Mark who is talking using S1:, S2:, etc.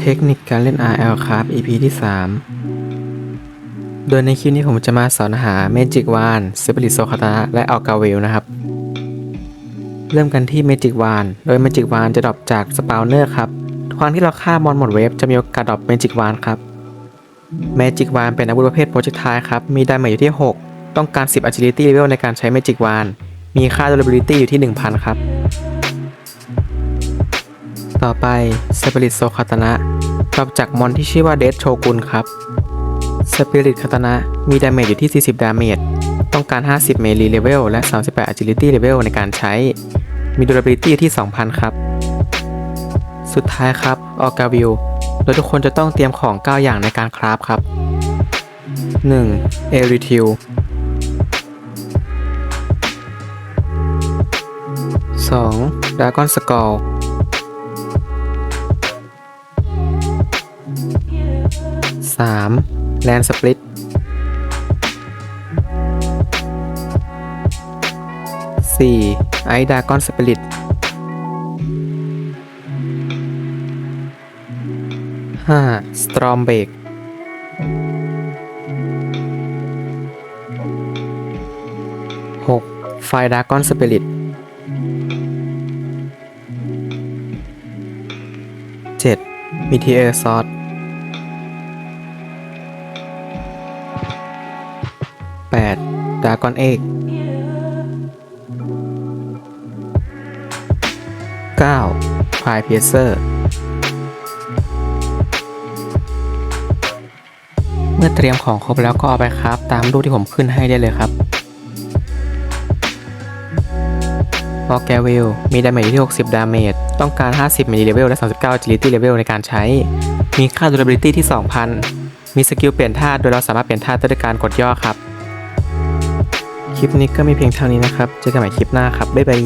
S1: เทคนิคการเล่น RL ครับ EP ที่ 3 โดยในคลิปนี้ผมจะมาสอนหา Magic Wand Spirit s o k a t a และ a l g a w e l นะครับ เริ่มกันที่ Magic Wand โดย Magic Wand จะดรอปจาก Spawner ครับทุกครั้งที่เราฆ่ามอนหมดเวฟจะมีโอกาสดรอป Magic Wand ครับ Magic Wand เป็นอาวุธประเภท Projectile ครับ มีดาเมจอยู่ที่ 6 ต้องการ 10 Agility Level ในการใช้ Magic Wand มีค่า Durability อยู่ที่ 1000 ครับ ต่อไป Spirit s o k a t a n a ดรอปจากมอนที่ชื่อว่า Death Shogun ครับ Spirit Katana มีดาเมจอยู่ที่ 40 ดาเมจ ต้องการ 50 Melee Level และ 38 Agility Level ในการใช้ มี Durability ที่ 2,000 ครับ สุดท้ายครับออกาวิลโดยทุกคนจะต้องเตรียมของ 9 อย่างในการคราฟครับ 1. e r i t i l 2. Dragon Skull 3. Land Split 4. Ice Dragon Spirit 5. Storm Break 6. Fire Dragon Spirit 7. Meteor Sword 8. Dragon Egg 9. Fire Piercer เมื่อเตรียมของครบแล้วก็เอาไปครับตามรูปที่ผมขึ้นให้ได้เลยครับออแกวิลมีดาเมจที่ 60 ดาเมจ ต้องการ 50มิลลิเลเวลและ 39 agility level ในการใช้ มีค่า durability ที่ 2,000 มีสกิลเปลี่ยนท่าโดยเราสามารถเปลี่ยนท่าด้วยการกดย่อครับ คลิปนี้ก็มีเพียงเท่านี้นะครับ เจอกันใหม่คลิปหน้าครับ บ๊ายบาย